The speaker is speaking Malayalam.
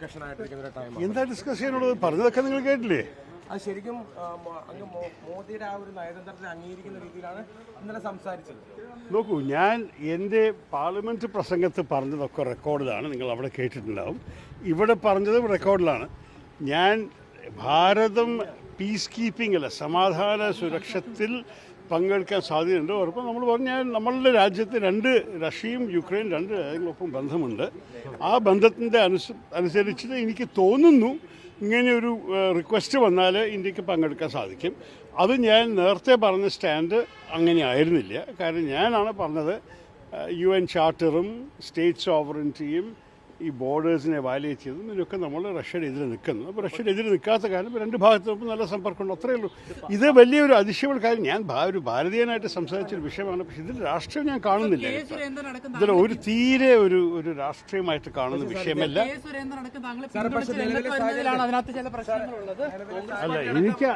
ഡിസ്കഷൻ ആയിട്ടിരിക്കുന്ന ഒരു ടൈം എന്താ ഡിസ്കസ് ചെയ്യാനുള്ളത്? പറഞ്ഞതൊക്കെ നിങ്ങൾ കേട്ടില്ലേ? അത് ശരിക്കും അങ്ങ് മോദിയുടെ ആ ഒരു നയതന്ത്രത്തെ അംഗീകരിക്കുന്ന രീതിയിലാണ് ഇന്നലെ സംസാരിച്ചത്. നോക്കൂ ഞാൻ എന്റെ പാർലമെന്റ് പ്രസംഗത്ത് പറഞ്ഞതൊക്കെ റെക്കോർഡിലാണ്. നിങ്ങൾ അവിടെ കേട്ടിട്ടുണ്ടാവും. ഇവിടെ പറഞ്ഞതും റെക്കോർഡിലാണ്. ഞാൻ ഭാരതം പീസ് അല്ല സമാധാന സുരക്ഷത്തിൽ പങ്കെടുക്കാൻ സാധ്യതയുണ്ട്. ഉറപ്പം നമ്മൾ പറഞ്ഞാൽ നമ്മളുടെ രാജ്യത്ത് രണ്ട് റഷ്യയും യുക്രൈൻ രണ്ട് രാജ്യങ്ങളൊപ്പം ബന്ധമുണ്ട്. ആ ബന്ധത്തിന്റെ അനുസ അനുസരിച്ചിട്ട് എനിക്ക് തോന്നുന്നു ഇങ്ങനെ ഒരു റിക്വസ്റ്റ് വന്നാൽ ഇന്ത്യയ്ക്ക് പങ്കെടുക്കാൻ സാധിക്കും. അത് ഞാൻ നേരത്തെ പറഞ്ഞ സ്റ്റാൻഡ് അങ്ങനെ ആയിരുന്നില്ല. കാരണം ഞാനാണ് പറഞ്ഞത് യു എൻ ചാർട്ടറും സ്റ്റേറ്റ് സോവറിന്റിയും ഈ ബോർഡേഴ്സിനെ വയലേറ്റ് ചെയ്തതും ഇതിനൊക്കെ നമ്മൾ റഷ്യയുടെ എതിരെ നിൽക്കുന്നു. അപ്പോൾ റഷ്യയുടെ എതിരെ നിൽക്കാത്ത കാര്യം രണ്ട് ഭാഗത്തും നല്ല സമ്പർക്കമുണ്ട്. അത്രയേ ഉള്ളൂ. ഇത് വലിയൊരു അതിശയമുള്ള കാര്യം. ഞാൻ ഒരു ഭാരതീയനായിട്ട് സംസാരിച്ചൊരു വിഷയമാണ്. പക്ഷേ ഇതിൽ രാഷ്ട്രീയം ഞാൻ കാണുന്നില്ല. ഇതിൽ ഒരു തീരെ ഒരു ഒരു രാഷ്ട്രീയമായിട്ട് കാണുന്ന വിഷയമല്ല. അല്ല എനിക്ക്